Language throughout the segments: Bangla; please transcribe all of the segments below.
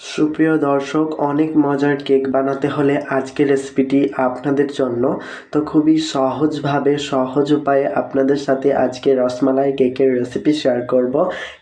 সুপ্রিয় দর্শক, অনেক মজার কেক বানাতে হলে আজকের রেসিপিটি আপনাদের জন্য। তো খুবই সহজভাবে, সহজ উপায়ে আপনাদের সাথে আজকে রসমালাই কেকের রেসিপি শেয়ার করব।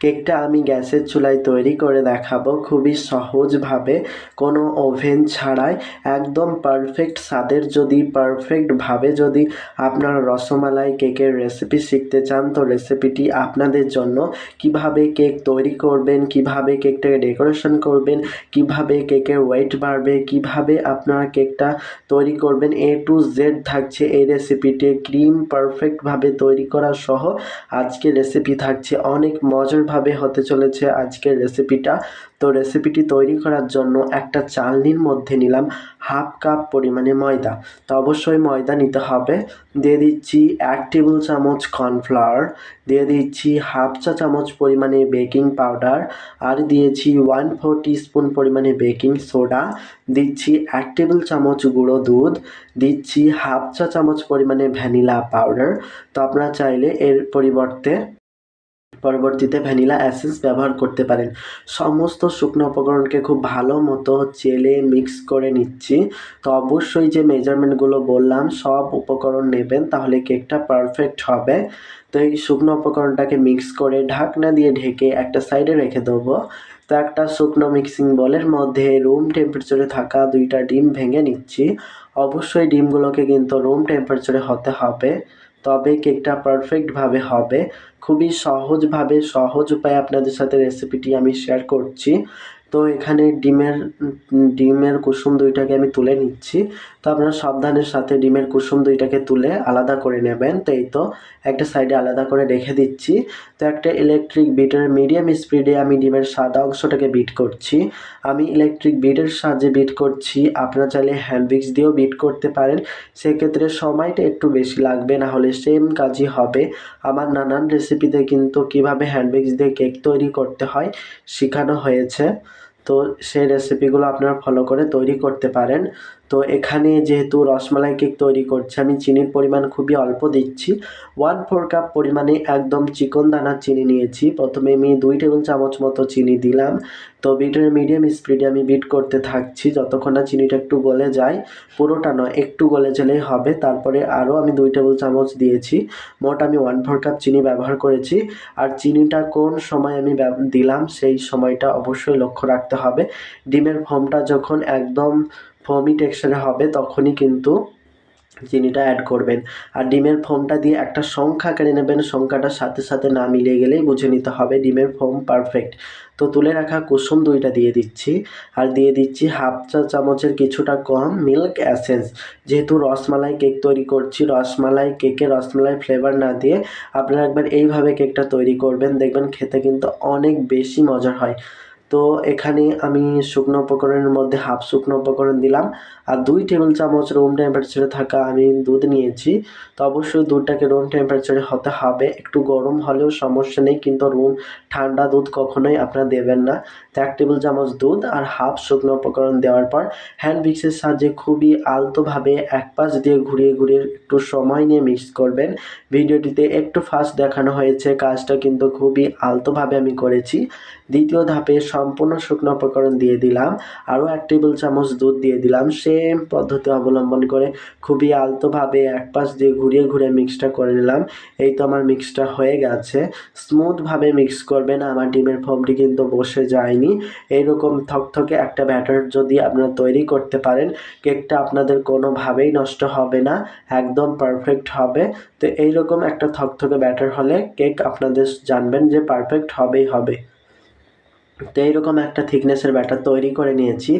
কেকটা আমি গ্যাসের চুলায় তৈরি করে দেখাবো। খুবই সহজভাবে, কোনো ওভেন ছাড়াই, একদম পারফেক্ট স্বাদের যদি পারফেক্টভাবে যদি আপনারা রসমালাই কেকের রেসিপি শিখতে চান, তো রেসিপিটি আপনাদের জন্য। কীভাবে কেক তৈরি করবেন, কীভাবে কেকটাকে ডেকোরেশন করবেন কীভাবে কেকের ওয়েট বাড়বে, কীভাবে আপনারা কেকটা তৈরি করবেন এ টু জেড থাকছে এই রেসিপিটি ক্রিম পারফেক্টভাবে তৈরি করা সহ আজকে রেসিপি থাকছে। অনেক মজারভাবে হতে চলেছে আজকের রেসিপিটা তো রেসিপিটি তৈরি করার জন্য একটা চালনির মধ্যে নিলাম। হাফ কাপ পরিমাণে ময়দা। তো অবশ্যই ময়দা নিতে হবে। দিয়ে দিচ্ছি এক টেবিল চামচ কর্নফ্লাওয়ার, দিয়ে দিচ্ছি হাফ চা চামচ পরিমাণে বেকিং পাউডার, আর দিয়েছি ওয়ান ফোর টিস্পুন পরিমাণে বেকিং সোডা। দিচ্ছি এক টেবিল চামচ গুঁড়ো দুধ, দিচ্ছি হাফ চা চামচ পরিমাণে ভ্যানিলা পাউডার। তো আপনারা চাইলে এর পরিবর্তে পরবর্তীতে ভ্যানিলা অ্যাসেন্স ব্যবহার করতে পারেন। সমস্ত শুকনো উপকরণকে খুব ভালো মতো চেলে মিক্স করে নিচ্ছি। তো অবশ্যই যে মেজারমেন্টগুলো বললাম, সব উপকরণ নেবেন, তাহলে কেকটা পারফেক্ট হবে। তো এই শুকনো উপকরণটাকে মিক্স করে ঢাকনা দিয়ে ঢেকে একটা সাইডে রেখে দেবো। তো একটা শুকনো মিক্সিং বলের মধ্যে রুম টেম্পারেচারে থাকা দুইটা ডিম ভেঙে নিচ্ছি। অবশ্যই ডিমগুলোকে কিন্তু রুম টেম্পারেচারে হতে হবে। তবে কেকটা পারফেক্টভাবে হবে। খুবই সহজভাবে সহজ উপায়ে আপনাদের সাথে রেসিপিটি আমি শেয়ার করছি। তো এখানে ডিমের ডিমের কুসুম দুইটাকে আমি তুলে নিচ্ছি। তো আপনারা সাবধানের সাথে ডিমের কুসুম দুইটাকে তুলে আলাদা করে নেবেন। তো এই তো, একটা সাইডে আলাদা করে রেখে দিচ্ছি। তো একটা ইলেকট্রিক বিটের মিডিয়াম স্পিডে আমি ডিমের সাদা অংশটাকে বিট করছি। আমি ইলেকট্রিক বিটের সাহায্যে বিট করছি। আপনারা চাইলে হ্যান্ড উইক্স দিয়েও বিট করতে পারেন। সেক্ষেত্রে সময়টা একটু বেশি লাগবে, না হলে সেম কাজই হবে। আমার নানান রেসিপিতে কিন্তু কীভাবে হ্যান্ড উইক্স দিয়ে কেক তৈরি করতে হয় শেখানো হয়েছে। তো সেই রেসিপিগুলো আপনারা ফলো করে তৈরি করতে পারেন। তো এখানে যেহেতু রসমালাই কেক তৈরি করছি, আমি চিনির পরিমাণ খুবই অল্প দিচ্ছি। ওয়ান ফোর কাপ পরিমাণে একদম চিকন দানার চিনি নিয়েছি। প্রথমে আমি দুই টেবিল চামচ মতো চিনি দিলাম। তো বিটের মিডিয়াম স্পিডে আমি বিট করতে থাকছি, যতক্ষণ না চিনিটা একটু গলে যায়। পুরোটা নয়, একটু গলে গেলেই হবে। তারপরে আরও আমি দুই টেবিল চামচ দিয়েছি। মোট আমি ওয়ান ফোর কাপ চিনি ব্যবহার করেছি। আর চিনিটা কোন সময় আমি দিলাম, সেই সময়টা অবশ্যই লক্ষ্য রাখতে হবে। ডিমের ফর্মটা যখন একদম ফোমি টেক্সচারে হবে, তখনই কিন্তু চিনিটা অ্যাড করবেন। আর ডিমের ফোমটা দিয়ে একটা সংখ্যা কেড়ে নেবেন, সংখ্যাটার সাথে সাথে না মিলিয়ে গেলেই বুঝে নিতে হবে ডিমের ফোম পারফেক্ট তো তুলে রাখা কুসুম দুইটা দিয়ে দিচ্ছি, আর দিয়ে দিচ্ছি হাফ চা চামচের কিছুটা কম মিল্ক অ্যাসেন্স যেহেতু রসমালাই কেক তৈরি করছি, রসমালাই কেকে রসমালাই ফ্লেভার না দিয়ে আপনারা একবার এইভাবে কেকটা তৈরি করবেন, দেখবেন খেতে কিন্তু অনেক বেশি মজার হয়। তো এখানে আমি শুকনো উপকরণের মধ্যে হাফ শুকনো উপকরণ দিলাম। আর দুই টেবিল চামচ রুম টেম্পারেচারে থাকা আমি দুধ নিয়েছি। তো অবশ্যই দুধটাকে রুম টেম্পারেচারে হতে হবে। একটু গরম হলেও সমস্যা নেই, কিন্তু রুম ঠান্ডা দুধ কখনোই আপনারা দেবেন না। তো এক টেবিল চামচ দুধ আর হাফ শুকনো উপকরণ দেওয়ার পর হ্যান্ড মিক্সের সাহায্যে খুবই আলতোভাবে এক পাশ দিয়ে ঘুরিয়ে ঘুরিয়ে একটু সময় নিয়ে মিক্স করবেন। ভিডিওটিতে একটু ফাস্ট দেখানো হয়েছে, কাজটা কিন্তু খুবই আলতোভাবে আমি করেছি। দ্বিতীয় ধাপে সম্পূর্ণ শুকনো উপকরণ দিয়ে দিলাম। আরও এক টেবিল চামচ দুধ দিয়ে দিলাম। সেম পদ্ধতি অবলম্বন করে খুবই আলতোভাবে এক পাশ দিয়ে ঘুরিয়ে ঘুরিয়ে মিক্সটা করে নিলাম। এই তো আমার মিক্সটা হয়ে গেছে। স্মুথভাবে মিক্স করবেন। আমার ডিমের ফর্মটি কিন্তু বসে যায়নি। এইরকম থকথকে একটা ব্যাটার যদি আপনারা তৈরি করতে পারেন, কেকটা আপনাদের কোনোভাবেই নষ্ট হবে না, একদম পারফেক্ট হবে। তো এইরকম একটা থকথকে ব্যাটার হলে কেক আপনাদের জানবেন যে পারফেক্ট হবেই হবে। তো এইরকম একটা থিকনেসের ব্যাটার তৈরি করে নিয়েছি।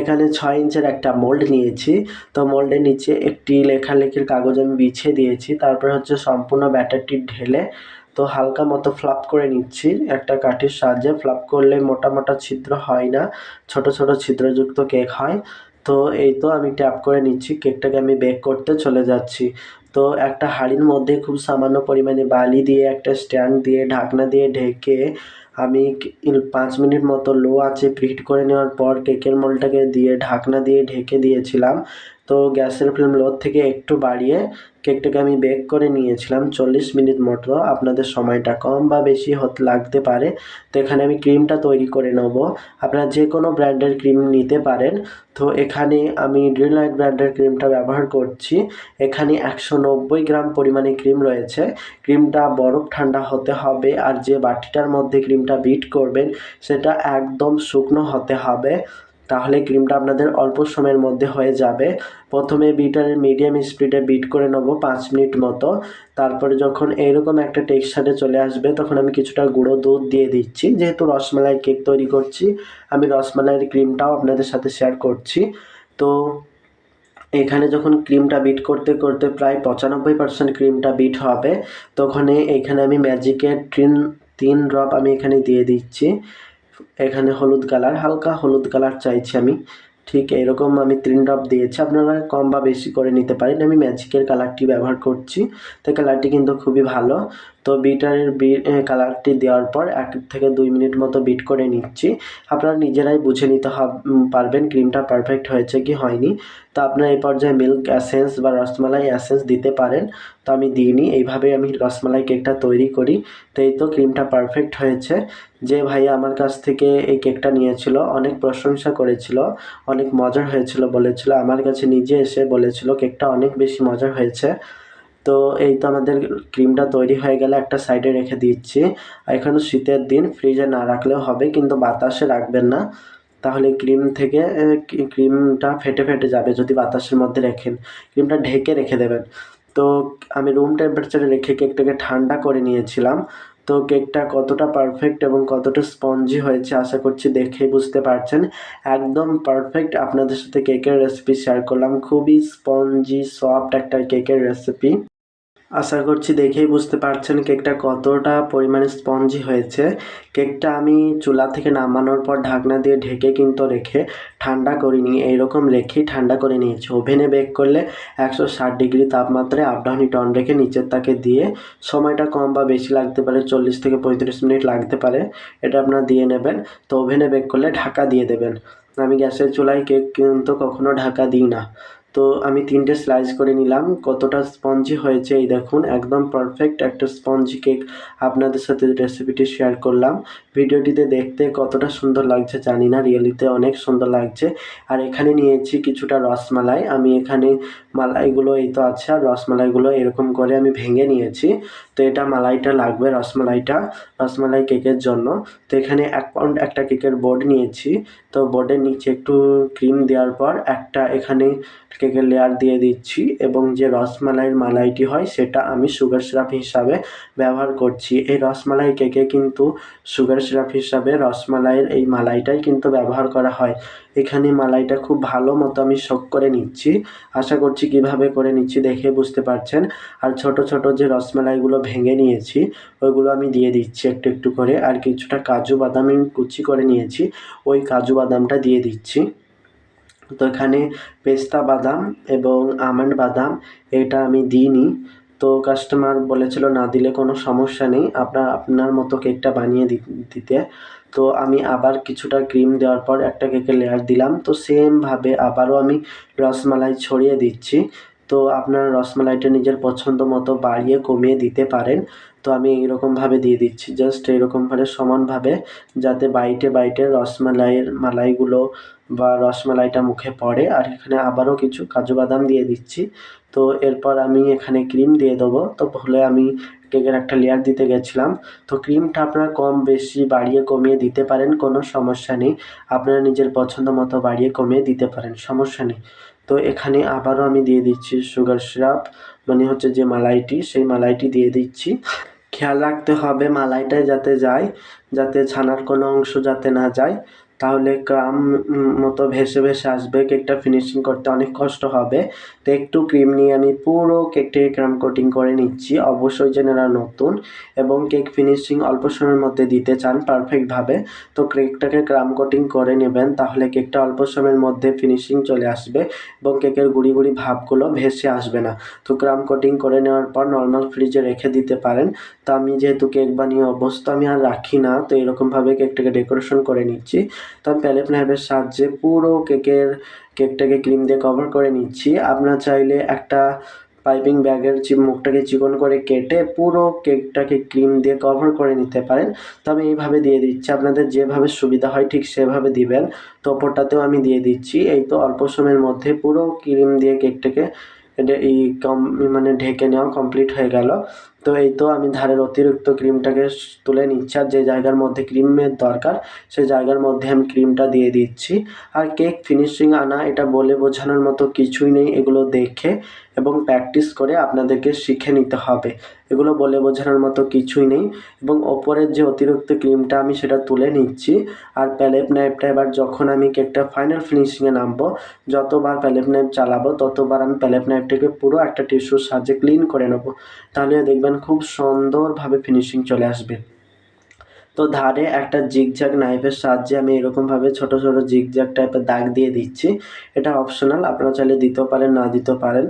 এখানে ছয় ইঞ্চের একটা মোল্ড নিয়েছি। তো মোল্ডের নিচে একটি লেখালেখির কাগজ আমি বিছিয়ে দিয়েছি। তারপরে হচ্ছে সম্পূর্ণ ব্যাটারটি ঢেলে তো হালকা মতো ফ্লাপ করে নিচ্ছি। একটা কাঠির সাহায্যে ফ্লাপ করলে মোটা মোটা ছিদ্র হয় না, ছোট ছোট ছিদ্রযুক্ত কেক হয়। তো এই তো আমি ট্যাপ করে নিচ্ছি। কেকটাকে আমি বেক করতে চলে যাচ্ছি। তো একটা হাঁড়ির মধ্যে খুব সামান্য পরিমাণে বালি দিয়ে, একটা স্ট্যান্ড দিয়ে, ঢাকনা দিয়ে ঢেকে আমি পাঁচ মিনিট মতো লো আছে প্রিহিট করে নেওয়ার পর কেকের মোল্ডটাকে দিয়ে, ঢাকনা দিয়ে ঢেকে দিয়েছিলাম। তো গ্যাসের ফ্লেম লো থেকে একটু বাড়িয়ে কেকটাকে আমি বেক করে নিয়েছিলাম। চল্লিশ মিনিট মতো। আপনাদের সময়টা কম বা বেশি হতে লাগতে পারে। তো এখানে আমি ক্রিমটা তৈরি করে নেব। আপনারা যে কোনো ব্র্যান্ডের ক্রিম নিতে পারেন। তো এখানে আমি ড্রিলাইট ব্র্যান্ডের ক্রিমটা ব্যবহার করছি। এখানে একশো নব্বই গ্রাম পরিমাণে ক্রিম রয়েছে। ক্রিমটা বরফ ঠান্ডা হতে হবে আর যে বাটিটার মধ্যে ক্রিমটা বিট করবেন, সেটা একদম শুকনো হতে হবে। তাহলে ক্রিমটা আপনাদের অল্প সময়ের মধ্যে হয়ে যাবে। প্রথমে বিটারের মিডিয়াম স্পিডে বিট করে নেব পাঁচ মিনিট মতো। তারপরে যখন এইরকম একটা টেক্সচারে চলে আসবে, তখন আমি কিছুটা গুঁড়ো দুধ দিয়ে দিচ্ছি। যেহেতু রসমালাই কেক তৈরি করছি, আমি রসমালাইয়ের ক্রিমটাও আপনাদের সাথে শেয়ার করছি। তো এখানে যখন ক্রিমটা বিট করতে করতে প্রায় পঁচানব্বই পার্সেন্ট ক্রিমটা বিট হবে তখন এখানে আমি ম্যাজিকের তিন তিন ড্রপ আমি এখানে দিয়ে দিচ্ছি। এখানে হলুদ কালার, হালকা হলুদ কালার চাইছি আমি। ঠিক এরকম আমি তিন ড্রপ দিয়েছি। আপনারা কম বা বেশি করে নিতে পারেন। আমি ম্যাজিকের কালারটি ব্যবহার করছি। তো কালারটি কিন্তু খুবই ভালো। তো বিটারের বি কালারটি দেওয়ার পর এক থেকে দুই মিনিট মতো বিট করে নিচ্ছি। আপনারা নিজেরাই বুঝে নিতে পারবেন ক্রিমটা পারফেক্ট হয়েছে কি হয়নি। তো আপনারা এই পর্যায়ে মিল্ক অ্যাসেন্স বা রসমালাই অ্যাসেন্স দিতে পারেন। তো আমি দিইনি এইভাবে আমি রসমালাই কেকটা তৈরি করি। তো এই তো ক্রিমটা পারফেক্ট হয়েছে। যে ভাইয়া আমার কাছ থেকে এই কেকটা নিয়েছিল, অনেক প্রশংসা করেছিল, অনেক মজার হয়েছিল বলেছিল। আমার কাছে নিজে এসে বলেছিল, কেকটা অনেক বেশি মজার হয়েছে। তো এই তো আমাদের ক্রিমটা তৈরি হয়ে গেলে একটা সাইডে রেখে দিচ্ছি। এখন শীতের দিন ফ্রিজে না রাখলেও হবে, কিন্তু বাতাসে রাখবেন না। তাহলে ক্রিম থেকে ক্রিমটা ফেটে ফেটে যাবে যদি বাতাসের মধ্যে রেখেন। ক্রিমটা ঢেকে রেখে দেবেন। তো আমি রুম টেম্পারেচারে রেখে কেকটাকে ঠান্ডা করে নিয়েছিলাম। তো কেকটা কতটা পারফেক্ট এবং কতটা স্পঞ্জি হয়েছে আশা করছি দেখে বুঝতে পারছেন। একদম পারফেক্ট আপনাদের সাথে কেকের রেসিপি শেয়ার করলাম। খুবই স্পঞ্জি, সফট একটা কেকের রেসিপি। আশা করছি দেখেই বুঝতে পারছেন কেকটা কতটা পরিমাণে স্পঞ্জি হয়েছে। কেকটা আমি চুলা থেকে নামানোর পর ঢাকনা দিয়ে ঢেকে কিন্তু রেখে ঠান্ডা করিনি, এইরকম রেখেই ঠান্ডা করে নিয়েছি। ওভেনে বেক করলে একশো ষাট ডিগ্রি তাপমাত্রায় আপ ডাউন হিট অন রেখে নিচের তাকে দিয়ে সময়টা কম বা বেশি লাগতে পারে, চল্লিশ থেকে পঁয়ত্রিশ মিনিট লাগতে পারে, এটা আপনারা দিয়ে নেবেন। তো ওভেনে বেক করলে ঢাকা দিয়ে দেবেন। আমি গ্যাসের চুলায় কেক কিন্তু কখনো ঢাকা দিই না। তো আমি তিনটে স্লাইস করে নিলাম। কতটা স্পঞ্জি হয়েছে এই দেখুন, একদম পারফেক্ট একটা স্পঞ্জি কেক আপনাদের সাথে রেসিপিটি শেয়ার করলাম। ভিডিওটিতে দেখতে কতটা সুন্দর লাগছে জানি না রিয়েলিতে অনেক সুন্দর লাগছে। আর এখানে নিয়েছি কিছুটা রসমালাই। আমি এখানে মালাইগুলো এই তো আছে, আর রসমালাইগুলো এরকম করে আমি ভেঙে নিয়েছি। তো এটা মালাইটা লাগবে, রসমালাইটা, রসমালাই কেকের জন্য। তো এখানে এক পাউন্ড একটা কেকের বোর্ড নিয়েছি। তো বোর্ডের নিচে একটু ক্রিম দেওয়ার পর একটা এখানে কেকের লেয়ার দিয়ে দিচ্ছি এবং যে রসমালাইয়ের মালাইটি হয় সেটা আমি সুগার সিরাপ হিসাবে ব্যবহার করছি। এই রসমালাই কেকে কিন্তু সুগার সিরাপ হিসাবে রসমালাইয়ের এই মালাইটাই কিন্তু ব্যবহার করা হয়। এখানে মালাইটা খুব ভালো মতো আমি শোক করে নিচ্ছি। আশা করছি কীভাবে করে নিচ্ছি দেখে বুঝতে পারছেন। আর ছোট ছোট যে রসমালাইগুলো ভেঙে নিয়েছি, ওইগুলো আমি দিয়ে দিচ্ছি একটু একটু করে। আর কিছুটা কাজু বাদাম আমি কুচি করে নিয়েছি, ওই কাজু বাদামটা দিয়ে দিচ্ছি। তো এখানে পেস্তা বাদাম এবং আমন্ড বাদাম এটা আমি দিইনি। তো কাস্টমার বলেছিল, না দিলে কোনো সমস্যা নেই আপনার আপনার মতো কেকটা বানিয়ে দিতে। তো আমি আবার কিছুটা ক্রিম দেওয়ার পর একটা কেকের লেয়ার দিলাম। তো সেমভাবে আবারও আমি রসমালাই ছড়িয়ে দিচ্ছি। তো আপনারা রসমালাইটা নিজের পছন্দ মতো বাড়িয়ে কমিয়ে দিতে পারেন। তো আমি এইরকমভাবে দিয়ে দিচ্ছি। জাস্ট এইরকমভাবে সমানভাবে যাতে বাইটে বাইটে রসমালাইয়ের মালাইগুলো বা রসমালাইটা মুখে পড়ে। আর এখানে আবারও কিছু কাজু বাদাম দিয়ে দিচ্ছি। তো এরপর আমি এখানে ক্রিম দিয়ে দেবো। তো ভুলে আমি কেকের একটা লেয়ার দিতে গেছিলাম। তো ক্রিমটা আপনারা কম বেশি বাড়িয়ে কমিয়ে দিতে পারেন, কোনো সমস্যা নেই। আপনারা নিজের পছন্দ মতো বাড়িয়ে কমিয়ে দিতে পারেন, সমস্যা নেই। তো এখানে আবারও আমি দিয়ে দিচ্ছি সুগার সিরাপ মানে হচ্ছে যে মালাইটি, সেই মালাইটি দিয়ে দিচ্ছি। খেয়াল রাখতে হবে মালাইটায় যাতে যায় যাতে ছানার কোনো অংশ যাতে না যায়। তাহলে ক্রাম মতো ভেসে ভেসে আসবে, কেকটা ফিনিশিং করতে অনেক কষ্ট হবে। তো একটু ক্রিম নিয়ে আমি পুরো কেকটাকে ক্রাম কোটিং করে নিচ্ছি, অবশ্যই যারা নতুন এবং কেক ফিনিশিং অল্প সময়ের মধ্যে দিতে চান পারফেক্টভাবে তো কেকটাকে ক্রাম কোটিং করে নেবেন, তাহলে কেকটা অল্প সময়ের মধ্যে ফিনিশিং চলে আসবে এবং কেকের গুড়ি গুড়ি ভাবগুলো ভেসে আসবে না। তো ক্রাম কোটিং করে নেওয়ার পর নর্মাল ফ্রিজে রেখে দিতে পারেন। তো আমি যেহেতু কেক বানিয়ে অবস্থা আমি আর রাখি না, তো এরকমভাবে কেকটাকে ডেকোরেশন করে নিচ্ছি। তো আমি প্যালেট সাহায্যে পুরো কেকের, কেকটাকে ক্রিম দিয়ে কভার করে নিচ্ছি। আপনার চাইলে একটা পাইপিং ব্যাগের মুখটাকে চিকন করে কেটে পুরো কেকটাকে ক্রিম দিয়ে কভার করে নিতে পারেন। তো আমি এইভাবে দিয়ে দিচ্ছি। আপনাদের যেভাবে সুবিধা হয় ঠিক সেভাবে দিবেন। তো ওপরটাতেও আমি দিয়ে দিচ্ছি। এই তো অল্প সময়ের মধ্যে পুরো ক্রিম দিয়ে কেকটাকে এই কম মানে ঢেকে নেওয়া কমপ্লিট হয়ে গেল। তো এই তো আমি ধারের অতিরিক্ত ক্রিমটাকে তুলে নিচ্ছি আর যে জায়গার মধ্যে ক্রিমের দরকার, সেই জায়গার মধ্যে আমি ক্রিমটা দিয়ে দিচ্ছি। আর কেক ফিনিশিং আনা, এটা বলে বোঝানোর মতো কিছুই নেই, এগুলো দেখে এবং প্র্যাকটিস করে আপনাদেরকে শিখে নিতে হবে। এগুলো বলে বোঝানোর মতো কিছুই নেই এবং ওপরের যে অতিরিক্ত ক্রিমটা আমি সেটা তুলে নিচ্ছি। আর প্যালেপ নাইফটা এবার যখন আমি কেকটা ফাইনাল ফিনিশিংয়ে নামবো, যতবার প্যালেপ নাইফ চালাবো, ততবার আমি প্যালেপ নাইফটাকে পুরো একটা টিস্যুর সাহায্যে ক্লিন করে নেব। তাহলে দেখবেন খুব সুন্দরভাবে ফিনিশিং চলে আসবে। তো ধারে একটা জিগজ্যাগ নাইফের সাহায্যে আমি এরকমভাবে ছোট ছোট জিগজ্যাগ টাইপের দাগ দিয়ে দিচ্ছি। এটা অপশনাল আপনারা চাইলে দিতেও পারেন, না দিতেও পারেন।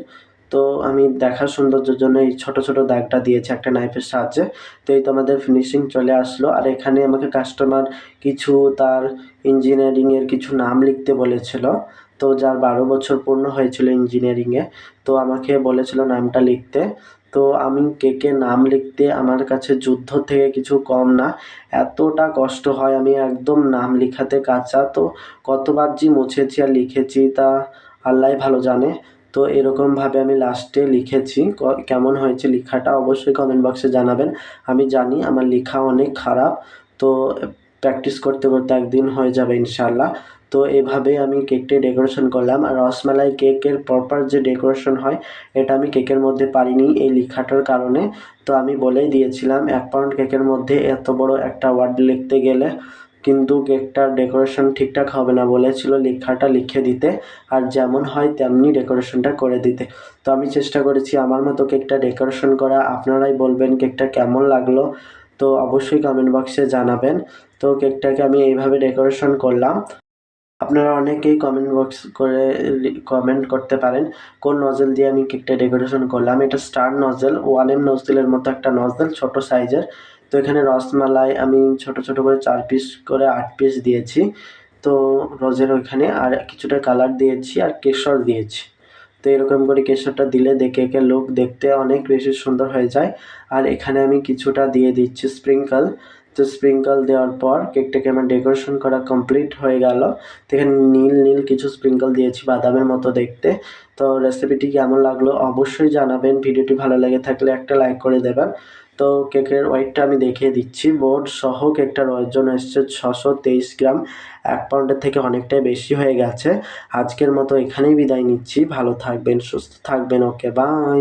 তো আমি দেখার সৌন্দর্যের জন্য এই ছোট ছোট দাগটা দিয়েছি একটা নাইফের সাহায্যে। তো এই তো আমাদের ফিনিশিং চলে আসলো। আর এখানে আমাকে কাস্টমার কিছু তার ইঞ্জিনিয়ারিংয়ের কিছু নাম লিখতে বলেছিল। তো যার বারো বছর পূর্ণ হয়েছিল ইঞ্জিনিয়ারিংয়ে তো আমাকে বলেছিল নামটা লিখতে। তো আমি কেকে নাম লিখতে আমার কাছে যুদ্ধ থেকে কিছু কম না। এতটা কষ্ট হয় আমি একদম নাম লিখাতে কাঁচা। তো কতবার যে মুছেছি আর লিখেছি তা আল্লাহই ভালো জানে। তো এরকমভাবে আমি লাস্টে লিখেছি। কেমন হয়েছে লেখাটা অবশ্যই কমেন্ট বক্সে জানাবেন। আমি জানি আমার লেখা অনেক খারাপ। তো প্র্যাকটিস করতে করতে একদিন হয়ে যাবে ইনশাল্লাহ তো এভাবে আমি কেকটি ডেকোরেশন করলাম। আর রসমালাই কেকের প্রপার যে ডেকোরেশন হয়, এটা আমি কেকের মধ্যে পারিনি এই লেখাটার কারণে। তো আমি বলেই দিয়েছিলাম, এক পাউন্ড কেকের মধ্যে এত বড় একটা ওয়ার্ড লিখতে গেলে কিন্তু কেকটার ডেকোরেশন ঠিকঠাক হবে না বলেছিল লেখাটা লিখে দিতে। আর যেমন হয় তেমনি ডেকোরেশনটা করে দিতে। তো আমি চেষ্টা করেছি আমার মতো কেকটা ডেকোরেশন করা। আপনারাই বলবেন কেকটা কেমন লাগল? তো অবশ্যই কমেন্ট বক্সে জানাবেন। তো কেকটাকে আমি এইভাবে ডেকোরেশন করলাম। আপনারা অনেকেই কমেন্ট বক্স করে কমেন্ট করতে পারেন, কোন নজেল দিয়ে আমি কেকটা ডেকোরেশন করলাম। এটা স্টার নজেল ওয়ান এম নজেলের মতো একটা নজেল ছোট সাইজের তো এখানে রসমালাই আমি ছোট ছোট করে চার পিস করে আট পিস দিয়েছি। তো রোজের ওইখানে আর কিছুটা কালার দিয়েছি আর কেশর দিয়েছি। তো এরকম করে কেশরটা দিলে দেখে, একে লুক দেখতে অনেক বেশি সুন্দর হয়ে যায়। আর এখানে আমি কিছুটা দিয়ে দিচ্ছি স্প্রিঙ্কল তো স্প্রিঙ্কল দেওয়ার পর কেকটাকে আমার ডেকোরেশন করা কমপ্লিট হয়ে গেল। এখানে নীল নীল কিছু স্প্রিঙ্কল দিয়েছি বাদামের মতো দেখতে। তো রেসিপিটি কেমন লাগল অবশ্যই জানাবেন। ভিডিওটি ভালো লেগে থাকলে একটা লাইক করে দেবেন। তো কেকের ওয়েটটা আমি দেখিয়ে দিচ্ছি। বোর্ড সহ কেকটার ওজন এসছে ছশো তেইশ গ্রাম। এক পাউন্ডের থেকে অনেকটাই বেশি হয়ে গেছে। আজকের মতো এখানেই বিদায় নিচ্ছি। ভালো থাকবেন, সুস্থ থাকবেন। Okay bye